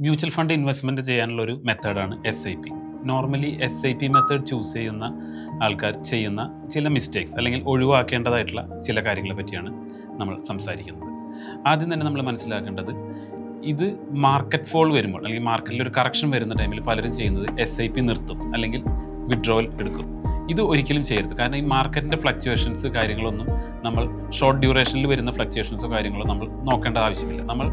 Mutual fund investment ചെയ്യാനുള്ള ഒരു മെത്തേഡാണ് S I P normally S I P method choose ചെയ്യുന്ന ആൾക്കാർ ചെയ്യുന്ന ചില മിസ്റ്റേക്സ് അല്ലെങ്കിൽ ഒഴിവാക്കേണ്ടതായിട്ടുള്ള ചില കാര്യങ്ങളെ പറ്റിയാണ് നമ്മൾ സംസാരിക്കുന്നത്. ആദ്യം തന്നെ നമ്മൾ മനസ്സിലാക്കേണ്ടത് ഇത് മാർക്കറ്റ് ഫോൾ വരുമ്പോൾ അല്ലെങ്കിൽ മാർക്കറ്റിൽ ഒരു കറക്ഷൻ വരുന്ന ടൈമിൽ പലരും ചെയ്യുന്നത് എസ് ഐ പി നിർത്തും അല്ലെങ്കിൽ വിഡ്രോവൽ എടുക്കും. ഇത് ഒരിക്കലും ചെയ്യരുത്. കാരണം ഈ മാർക്കറ്റിന്റെ ഫ്ലക്ച്വേഷൻസ് കാര്യങ്ങളൊന്നും നമ്മൾ ഷോർട്ട് ഡ്യൂറേഷനിൽ വരുന്ന ഫ്ലക്ച്വേഷൻസോ കാര്യങ്ങളോ നമ്മൾ നോക്കേണ്ട ആവശ്യമില്ല. നമ്മൾ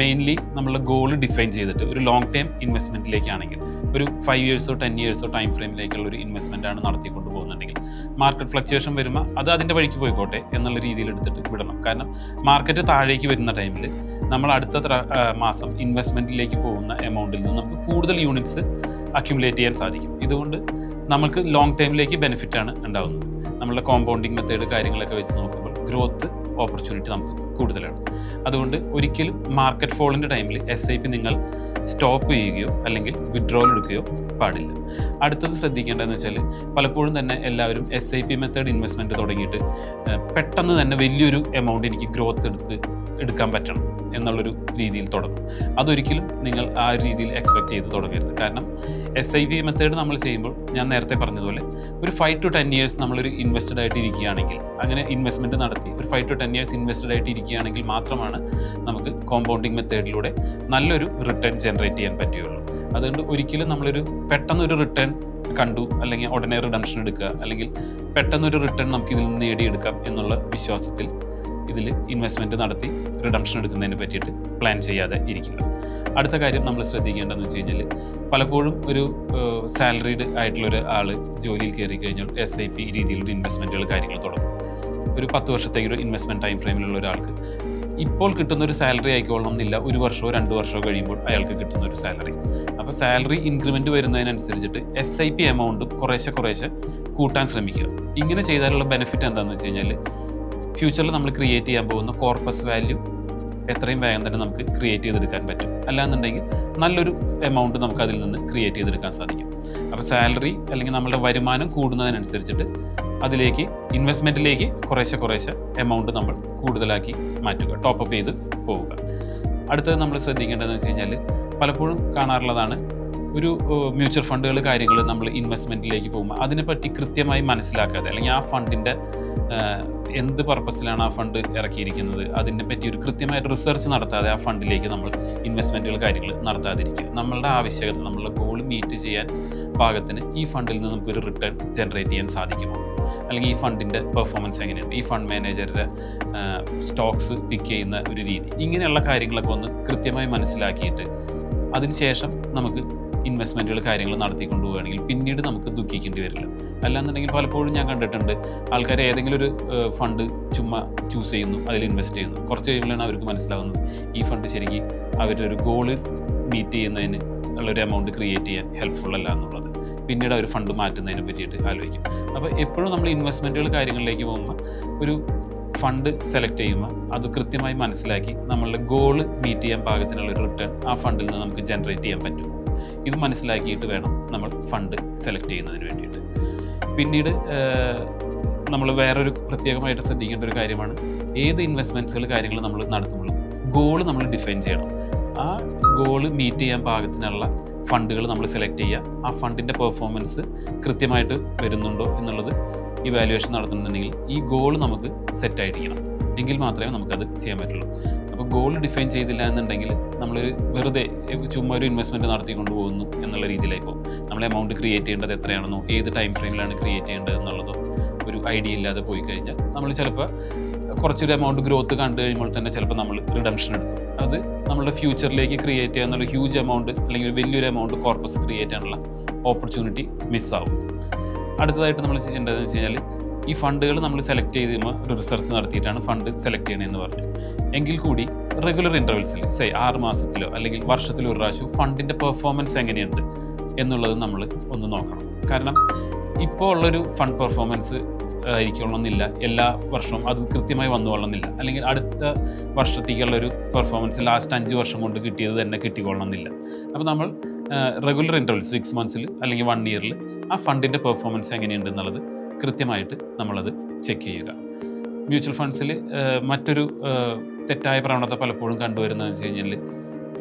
മെയിൻലി നമ്മളുടെ ഗോൾ ഡിഫൈൻ ചെയ്തിട്ട് ഒരു ലോങ് ടൈം ഇൻവെസ്റ്റ്മെന്റിലേക്കാണെങ്കിൽ ഒരു ഫൈവ് ഇയേഴ്സോ ടെൻ ഇയേഴ്സോ ടൈം ഫ്രെയിമിലേക്കുള്ള ഒരു ഇൻവെസ്റ്റ്മെന്റ് ആണ് നടത്തിക്കൊണ്ട് പോകുന്നുണ്ടെങ്കിൽ മാർക്കറ്റ് ഫ്ലക്ച്വേഷൻ വരുമ്പോൾ അത് അതിന്റെ വഴിക്ക് പോയിക്കോട്ടെ എന്നുള്ള രീതിയിൽ എടുത്തിട്ട് വിടണം. കാരണം മാർക്കറ്റ് താഴേക്ക് വരുന്ന ടൈമിൽ നമ്മൾ അടുത്ത മാസം ഇൻവെസ്റ്റ്മെന്റിലേക്ക് പോകുന്ന എമൗണ്ടിൽ നിന്ന് നമുക്ക് കൂടുതൽ യൂണിറ്റ്സ് അക്യുമുലേറ്റ് ചെയ്യാൻ സാധിക്കും. ഇതുകൊണ്ട് നമുക്ക് ലോങ് ടൈമിലേക്ക് ബെനിഫിറ്റ് ആണ് ഉണ്ടാകുന്നത് നമ്മളുടെ കോമ്പൗണ്ടിങ് മെത്തേഡ് കാര്യങ്ങളൊക്കെ വെച്ച് നോക്കുമ്പോൾ ഗ്രോത്ത് ഓപ്പർച്യൂണിറ്റി നമുക്ക് കൂടുതലാണ്. അതുകൊണ്ട് ഒരിക്കലും മാർക്കറ്റ് ഫോളിന്റെ ടൈമിൽ എസ് ഐ പി നിങ്ങൾ സ്റ്റോപ്പ് ചെയ്യുകയോ അല്ലെങ്കിൽ വിഡ്രോവൽ എടുക്കുകയോ പാടില്ല. അടുത്തത് ശ്രദ്ധിക്കേണ്ടതെന്ന് വെച്ചാൽ പലപ്പോഴും തന്നെ എല്ലാവരും S I P method investment തുടങ്ങിയിട്ട് പെട്ടെന്ന് തന്നെ വലിയൊരു എമൗണ്ട് എനിക്ക് ഗ്രോത്ത് എടുത്ത് എടുക്കാൻ പറ്റണം. എന്നുള്ളൊരു രീതിയിൽ തുടങ്ങും. അതൊരിക്കലും നിങ്ങൾ ആ ഒരു രീതിയിൽ എക്സ്പെക്ട് ചെയ്ത് തുടങ്ങരുത്. കാരണം എസ് ഐ വി മെത്തേഡ് നമ്മൾ ചെയ്യുമ്പോൾ ഞാൻ നേരത്തെ പറഞ്ഞതുപോലെ ഒരു ഫൈവ് ടു ടെൻ ഇയേഴ്സ് നമ്മളൊരു ഇൻവെസ്റ്റഡ് ആയിട്ട് ഇരിക്കുകയാണെങ്കിൽ അങ്ങനെ ഇൻവെസ്റ്റ്മെന്റ് നടത്തി ഒരു five to ten years invested ആയിട്ട് ഇരിക്കുകയാണെങ്കിൽ മാത്രമാണ് നമുക്ക് കോമ്പൗണ്ടിങ് മെത്തേഡിലൂടെ നല്ലൊരു റിട്ടേൺ ജനറേറ്റ് ചെയ്യാൻ പറ്റുകയുള്ളൂ. അതുകൊണ്ട് ഒരിക്കലും നമ്മളൊരു പെട്ടെന്നൊരു റിട്ടേൺ കണ്ടു അല്ലെങ്കിൽ ഉടനെ റിഡംഷൻ എടുക്കുക അല്ലെങ്കിൽ പെട്ടെന്നൊരു റിട്ടേൺ നമുക്ക് ഇതിൽ നിന്ന് നേടിയെടുക്കാം എന്നുള്ള വിശ്വാസത്തിൽ ഇതിൽ ഇൻവെസ്റ്റ്മെന്റ് നടത്തി റിഡംഷൻ എടുക്കുന്നതിനെ പറ്റിയിട്ട് പ്ലാൻ ചെയ്യാതെ ഇരിക്കുക അടുത്ത കാര്യം നമ്മൾ ശ്രദ്ധിക്കേണ്ടതെന്ന് വെച്ച് കഴിഞ്ഞാൽ പലപ്പോഴും ഒരു സാലറീഡ് ആയിട്ടുള്ള ഒരു ആൾ ജോലിയിൽ കയറി കഴിഞ്ഞാൽ എസ് ഐ പി രീതിയിലുള്ള ഇൻവെസ്റ്റ്മെന്റുകൾ കാര്യങ്ങൾ തുടങ്ങും. ഒരു പത്ത് വർഷത്തേക്ക് ഒരു ഇൻവെസ്റ്റ്മെന്റ് ടൈം ഫ്രെയിമിലുള്ള ഒരാൾക്ക് ഇപ്പോൾ കിട്ടുന്ന ഒരു സാലറി ആയിക്കോളണം എന്നില്ല ഒരു വർഷമോ രണ്ട് വർഷമോ കഴിയുമ്പോൾ അയാൾക്ക് കിട്ടുന്ന ഒരു സാലറി അപ്പോൾ സാലറി ഇൻക്രിമെന്റ് വരുന്നതിനനുസരിച്ചിട്ട് എസ് ഐ പി എമൗണ്ടും കുറേശ്ശെ കുറേശ്ശെ കൂട്ടാൻ ശ്രമിക്കുക. ഇങ്ങനെ ചെയ്താലുള്ള ബെനിഫിറ്റ് എന്താണെന്ന് വെച്ച് കഴിഞ്ഞാൽ ഫ്യൂച്ചറിൽ നമ്മൾ ക്രിയേറ്റ് ചെയ്യാൻ പോകുന്ന കോർപ്പസ് വാല്യൂ എത്രയും വേഗം തന്നെ നമുക്ക് ക്രിയേറ്റ് ചെയ്തെടുക്കാൻ പറ്റും. അല്ലാന്നുണ്ടെങ്കിൽ നല്ലൊരു എമൗണ്ട് നമുക്ക് അതിൽ നിന്ന് ക്രിയേറ്റ് ചെയ്തെടുക്കാൻ സാധിക്കും. അപ്പോൾ സാലറി അല്ലെങ്കിൽ നമ്മളുടെ വരുമാനം കൂടുന്നതിനനുസരിച്ചിട്ട് അതിലേക്ക് ഇൻവെസ്റ്റ്മെന്റിലേക്ക് കുറേശ്ശെ കുറേശ്ശെ എമൗണ്ട് നമ്മൾ കൂടുതലാക്കി മാറ്റുക ടോപ്പ് അപ്പ് ചെയ്ത് പോവുക. അടുത്തത് നമ്മൾ ശ്രദ്ധിക്കേണ്ടതെന്ന് വെച്ച് കഴിഞ്ഞാൽ പലപ്പോഴും കാണാറുള്ളതാണ് ഒരു മ്യൂച്വൽ ഫണ്ടുകൾ കാര്യങ്ങൾ നമ്മൾ ഇൻവെസ്റ്റ്മെന്റിലേക്ക് പോകുമ്പോൾ അതിനെപ്പറ്റി കൃത്യമായി മനസ്സിലാക്കാതെ അല്ലെങ്കിൽ ആ ഫണ്ടിന്റെ എന്ത് പർപ്പസിലാണ് ആ ഫണ്ട് ഇറക്കിയിരിക്കുന്നത് അതിനെപ്പറ്റി ഒരു കൃത്യമായിട്ട് റിസർച്ച് നടത്താതെ ആ ഫണ്ടിലേക്ക് നമ്മൾ ഇൻവെസ്റ്റ്മെന്റുകൾ കാര്യങ്ങൾ നടത്താതിരിക്കുക. നമ്മളുടെ ആവശ്യകത നമ്മളുടെ ഗോൾ മീറ്റ് ചെയ്യാൻ പാകത്തിന് ഈ ഫണ്ടിൽ നിന്ന് നമുക്കൊരു റിട്ടേൺ ജനറേറ്റ് ചെയ്യാൻ സാധിക്കുമോ? അല്ലെങ്കിൽ ഈ ഫണ്ടിന്റെ പെർഫോമൻസ് എങ്ങനെയുണ്ട്? ഈ ഫണ്ട് മാനേജറുടെ സ്റ്റോക്സ് പിക്ക് ചെയ്യുന്ന ഒരു രീതി. ഇങ്ങനെയുള്ള കാര്യങ്ങളൊക്കെ ഒന്ന് കൃത്യമായി മനസ്സിലാക്കിയിട്ട് അതിനുശേഷം നമുക്ക് ഇൻവെസ്റ്റ്മെന്റുകൾ കാര്യങ്ങൾ നടത്തിക്കൊണ്ട് പോവുകയാണെങ്കിൽ പിന്നീട് നമുക്ക് ദുഃഖിക്കേണ്ടി വരില്ല. അല്ലാന്നുണ്ടെങ്കിൽ പലപ്പോഴും ഞാൻ കണ്ടിട്ടുണ്ട് ആൾക്കാർ ഏതെങ്കിലും ഒരു ഫണ്ട് ചുമ്മാ ചൂസ് ചെയ്യുന്നു അതിൽ ഇൻവെസ്റ്റ് ചെയ്യുന്നു. കുറച്ച് കഴിയുമ്പോഴാണ് അവർക്ക് മനസ്സിലാവുന്നത് ഈ ഫണ്ട് ശരിക്കും അവരുടെ ഒരു ഗോൾ മീറ്റ് ചെയ്യുന്നതിന് ഉള്ളൊരു എമൗണ്ട് ക്രിയേറ്റ് ചെയ്യാൻ ഹെൽപ്ഫുൾ അല്ല എന്നുള്ളത്. പിന്നീട് അവർ ഫണ്ട് മാറ്റുന്നതിനെ പറ്റിയിട്ട് ആലോചിക്കും. അപ്പോൾ എപ്പോഴും നമ്മൾ ഇൻവെസ്റ്റ്മെന്റുകൾ കാര്യങ്ങളിലേക്ക് പോകുമ്പോൾ ഒരു ഫണ്ട് സെലക്ട് ചെയ്യുമ്പോൾ അത് കൃത്യമായി മനസ്സിലാക്കി നമ്മളുടെ ഗോൾ മീറ്റ് ചെയ്യാൻ പാകത്തിനുള്ള റിട്ടേൺ ആ ഫണ്ടിൽ നിന്ന് നമുക്ക് ജനറേറ്റ് ചെയ്യാൻ പറ്റും. ഇത് മനസ്സിലാക്കിയിട്ട് വേണം നമ്മൾ ഫണ്ട് സെലക്ട് ചെയ്യുന്നതിന് വേണ്ടിയിട്ട്. പിന്നീട് നമ്മൾ വേറൊരു പ്രത്യേകമായിട്ട് ശ്രദ്ധിക്കേണ്ട ഒരു കാര്യമാണ്. ഏത് ഇൻവെസ്റ്റ്മെന്റ്സുകൾ കാര്യങ്ങൾ നമ്മൾ നടത്തുമ്പോൾ ഗോൾ നമ്മൾ ഡിഫൈൻ ചെയ്യണം. ആ ഗോൾ മീറ്റ് ചെയ്യാൻ പാകത്തിനുള്ള ഫണ്ടുകൾ നമ്മൾ സെലക്ട് ചെയ്യുക. ആ ഫണ്ടിന്റെ പെർഫോമൻസ് കൃത്യമായിട്ട് വരുന്നുണ്ടോ എന്നുള്ളത് ഇവാലുവേഷൻ നടത്തുന്നുണ്ടെങ്കിൽ ഈ ഗോൾ നമുക്ക് സെറ്റ് ആയിരിക്കണം എങ്കിൽ മാത്രമേ നമുക്കത് ചെയ്യാൻ പറ്റുള്ളൂ. അപ്പോൾ ഗോൾ ഡിഫൈൻ ചെയ്തില്ല എന്നുണ്ടെങ്കിൽ നമ്മൾ വെറുതെ ചുമ്മാ ഒരു ഇൻവെസ്റ്റ്മെന്റ് നടത്തിക്കൊണ്ട് പോകുന്നു എന്നുള്ള രീതിയിലായി പോകും. നമ്മൾ എമൗണ്ട് ക്രിയേറ്റ് ചെയ്യേണ്ടത് എത്രയാണെന്നോ ഏത് ടൈം ഫ്രെയിമിലാണ് ക്രിയേറ്റ് ചെയ്യേണ്ടത് എന്നുള്ളതോ ഒരു ഐഡിയ ഇല്ലാതെ പോയി കഴിഞ്ഞാൽ നമ്മൾ ചിലപ്പോൾ കുറച്ചൊരു എമൗണ്ട് ഗ്രോത്ത് കണ്ടു കഴിയുമ്പോൾ തന്നെ ചിലപ്പോൾ നമ്മൾ റിഡംഷൻ എടുക്കും. അത് നമ്മുടെ ഫ്യൂച്ചറിലേക്ക് ക്രിയേറ്റ് ചെയ്യാനുള്ള ഹ്യൂജ് എമൗണ്ട് അല്ലെങ്കിൽ ഒരു വലിയൊരു എമൗണ്ട് കോർപ്പസ് ക്രിയേറ്റ് ചെയ്യാനുള്ള ഓപ്പർച്യൂണിറ്റി മിസ്സാവും അടുത്തതായിട്ട് നമ്മൾ ചെയ്യേണ്ടതെന്ന് വെച്ച് കഴിഞ്ഞാൽ ഈ ഫണ്ടുകൾ നമ്മൾ സെലക്ട് ചെയ്ത് ഒരു റിസർച്ച് നടത്തിയിട്ടാണ് ഫണ്ട് സെലക്ട് ചെയ്യണമെന്ന് പറഞ്ഞു എങ്കിൽ കൂടി റെഗുലർ ഇന്റർവെൽസിൽ സേ ആറ് മാസത്തിലോ അല്ലെങ്കിൽ വർഷത്തിലോ ഒരു പ്രാവശ്യം ഫണ്ടിന്റെ പെർഫോമൻസ് എങ്ങനെയുണ്ട് എന്നുള്ളത് നമ്മൾ ഒന്ന് നോക്കണം. കാരണം ഇപ്പോൾ ഉള്ളൊരു ഫണ്ട് പെർഫോമൻസ് ആയിരിക്കണമെന്നില്ല. എല്ലാ വർഷവും അത് കൃത്യമായി വന്നുകൊള്ളണമെന്നില്ല അല്ലെങ്കിൽ അടുത്ത വർഷത്തേക്കുള്ളൊരു പെർഫോമൻസ് ലാസ്റ്റ് അഞ്ച് വർഷം കൊണ്ട് കിട്ടിയത് തന്നെ കിട്ടിക്കൊള്ളണമെന്നില്ല. അപ്പോൾ നമ്മൾ റെഗുലർ ഇന്റർവൽ സിക്സ് മന്ത്സിൽ അല്ലെങ്കിൽ വൺ ഇയറിൽ ആ ഫണ്ടിന്റെ പെർഫോമൻസ് എങ്ങനെയുണ്ട് എന്നുള്ളത് കൃത്യമായിട്ട് നമ്മളത് ചെക്ക് ചെയ്യുക. മ്യൂച്വൽ ഫണ്ട്സിൽ മറ്റൊരു തെറ്റായ പ്രവണത പലപ്പോഴും കണ്ടുവരുന്നതെന്ന് വെച്ച് കഴിഞ്ഞാൽ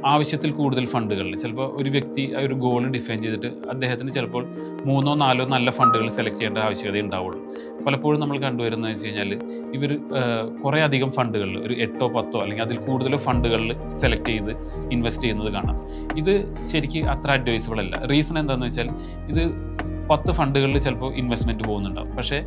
ആവശ്യത്തിൽ കൂടുതൽ ഫണ്ടുകളിൽ. ചിലപ്പോൾ ഒരു വ്യക്തി ഒരു ഗോൾ ഡിഫൈൻ ചെയ്തിട്ട് അദ്ദേഹത്തിന് ചിലപ്പോൾ മൂന്നോ നാലോ നല്ല ഫണ്ടുകൾ സെലക്ട് ചെയ്യേണ്ട ആവശ്യകത ഉണ്ടാവുള്ളൂ. പലപ്പോഴും നമ്മൾ കണ്ടുവരുന്നത് വെച്ച് കഴിഞ്ഞാൽ ഇവർ കുറേ അധികം ഫണ്ടുകളിൽ ഒരു എട്ടോ പത്തോ അല്ലെങ്കിൽ അതിൽ കൂടുതലോ ഫണ്ടുകളിൽ സെലക്ട് ചെയ്ത് ഇൻവെസ്റ്റ് ചെയ്യുന്നത് കാണാം. ഇത് ശരിക്കും അത്ര അഡ്വൈസബിൾ അല്ല. റീസൺ എന്താണെന്ന് വെച്ചാൽ ഇത് പത്ത് ഫണ്ടുകളിൽ ചിലപ്പോൾ ഇൻവെസ്റ്റ്മെന്റ് പോകുന്നുണ്ടാവും. പക്ഷേ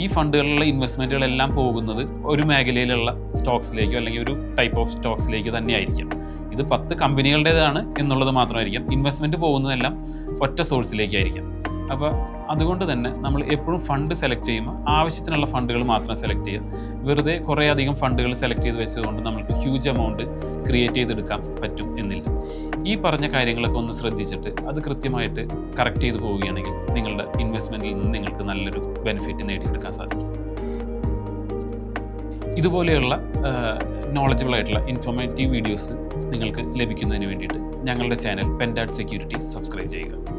ഈ ഫണ്ടുകളിലുള്ള ഇൻവെസ്റ്റ്മെന്റുകളെല്ലാം പോകുന്നത് ഒരു മേഖലയിലുള്ള സ്റ്റോക്സിലേക്കോ അല്ലെങ്കിൽ ഒരു ടൈപ്പ് ഓഫ് സ്റ്റോക്സിലേക്ക് തന്നെ ആയിരിക്കും ഇത് പത്ത് കമ്പനികളുടേതാണ് എന്നുള്ളത് മാത്രമായിരിക്കും. ഇൻവെസ്റ്റ്മെന്റ് പോകുന്നതെല്ലാം ഒറ്റ സോഴ്സിലേക്കായിരിക്കും അപ്പോൾ അതുകൊണ്ട് തന്നെ നമ്മൾ എപ്പോഴും ഫണ്ട് സെലക്ട് ചെയ്യുമ്പോൾ ആവശ്യത്തിനുള്ള ഫണ്ടുകൾ മാത്രം സെലക്ട് ചെയ്യുക. വെറുതെ കുറേ അധികം ഫണ്ടുകൾ സെലക്ട് ചെയ്ത് വെച്ചതുകൊണ്ട് നമുക്ക് ഹ്യൂജ് എമൗണ്ട് ക്രിയേറ്റ് ചെയ്തെടുക്കാൻ പറ്റും എന്നില്ല. ഈ പറഞ്ഞ കാര്യങ്ങളൊക്കെ ഒന്ന് ശ്രദ്ധിച്ചിട്ട് അത് കൃത്യമായിട്ട് കറക്റ്റ് ചെയ്ത് പോവുകയാണെങ്കിൽ നിങ്ങളുടെ ഇൻവെസ്റ്റ്മെന്റിൽ നിന്ന് നിങ്ങൾക്ക് നല്ലൊരു ബെനിഫിറ്റ് നേടിയെടുക്കാൻ സാധിക്കും. ഇതുപോലെയുള്ള നോളജബിൾ ആയിട്ടുള്ള ഇൻഫോർമേറ്റീവ് വീഡിയോസ് നിങ്ങൾക്ക് ലഭിക്കുന്നതിന് വേണ്ടിയിട്ട് ഞങ്ങളുടെ ചാനൽ പെൻഡാറ്റ് സെക്യൂരിറ്റി സബ്സ്ക്രൈബ് ചെയ്യുക.